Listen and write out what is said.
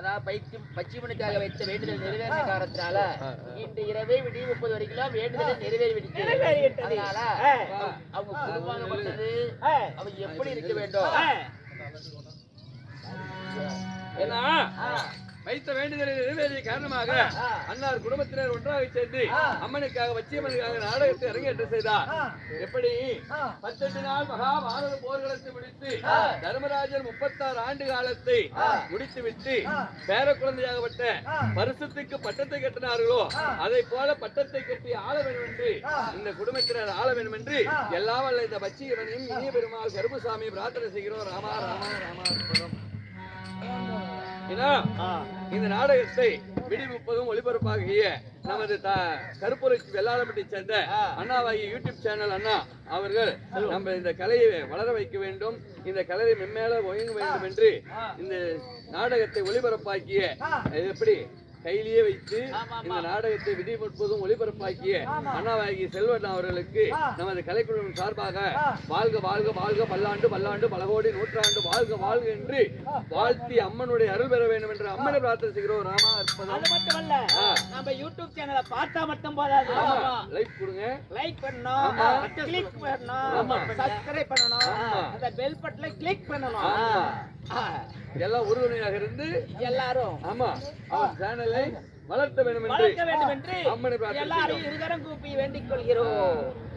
அதாவது பைத்தியம் பச்சிமனுக்காக வைத்த வேண்டுதல் நிறைவேறின காரணத்தினால இன்று இரவே விடிய முப்பது வரைக்கும் வேண்டுதல் நிறைவேறி விடுச்சு நிறைவேறிவிட்டது. அதனால. அவங்க குடும்பமானப்பட்டது ஆ. அவங்க எப்படி இருக்க வேண்டும். ஏன்னா வைத்த வேண்டுதலை நிறைவேறிய காரணமாக அன்னார் குடும்பத்தினர் ஒன்றாக சேர்ந்து அம்மனுக்காக வச்சியம்மனுக்காக நாடகத்தை அரங்கேற்ற செய்தார். எப்படி? பத்தெட்டு நாள் மகாபாரத போர்க்களத்தை முடித்து தர்மராஜர் முப்பத்தாறு ஆண்டு காலத்தை முடித்து விட்டு பேர குழந்தையாகப்பட்ட பரிசுத்துக்கு பட்டத்தை கட்டினார்களோ அதை போல பட்டத்தை கட்டி ஆள வேண்டும் என்று இந்த குடும்பத்தினர் ஆள வேண்டும் என்று எல்லாம் வல்ல இந்த பச்சீகரனையும் இனிய பெருமாள் கருப்புசாமி பிரார்த்தனை செய்கிறோம். ராமா ராமா ராமா அற்புதம். இந்த நாடகத்தை விடி முப்பதும் ஒளிபரப்பாகிய நமது த கருப்புரைச்சி வெள்ளாளப்பட்டி சேர்ந்த அண்ணாவாகிய யூடியூப் சேனல் அண்ணா அவர்கள் நம்ம இந்த கலையை வளர வைக்க வேண்டும். இந்த கலையை மென்மேல ஒயங்க வேண்டும் என்று இந்த நாடகத்தை ஒளிபரப்பாக்கிய எப்படி? கையிலேயே வைத்து இந்த நாடகத்தை விடி முற்பதும் ஒளிபரப்பாக்கிய அண்ணாவாகிய செல்வன் அவர்களுக்கு நமது கலைக்குழுவின் சார்பாக வாழ்க வாழ்க வாழ்க பல்லாண்டு பல்லாண்டு பலகோடி நூற்றாண்டு வாழ்க வாழ்க என்று வாழ்த்தி அம்மனுடைய அருள் பெற வேண்டும் என்று அம்மனை பிரார்த்தனை செய்கிறோம். ராமா அற்புதம். நம்ம யூடியூப் சேனலை பார்த்தா மட்டும் போதாது. லைக் கொடுங்க. லைக் பண்ணணும். கிளிக். பண்ணணும். சப்ஸ்கிரைப் பண்ணணும். அந்த பெல் பட்டனை கிளிக் பண்ணணும். எல்லாம் உறுதுணையாக இருந்து எல்லாரும். ஆமா. அவர் சேனலை வளர்த்த வேண்டும் என்று வளர்க்க வேண்டும் என்று அம்மனை எல்லாரையும் இருகரம் கூப்பி வேண்டிக் கொள்கிறோம்.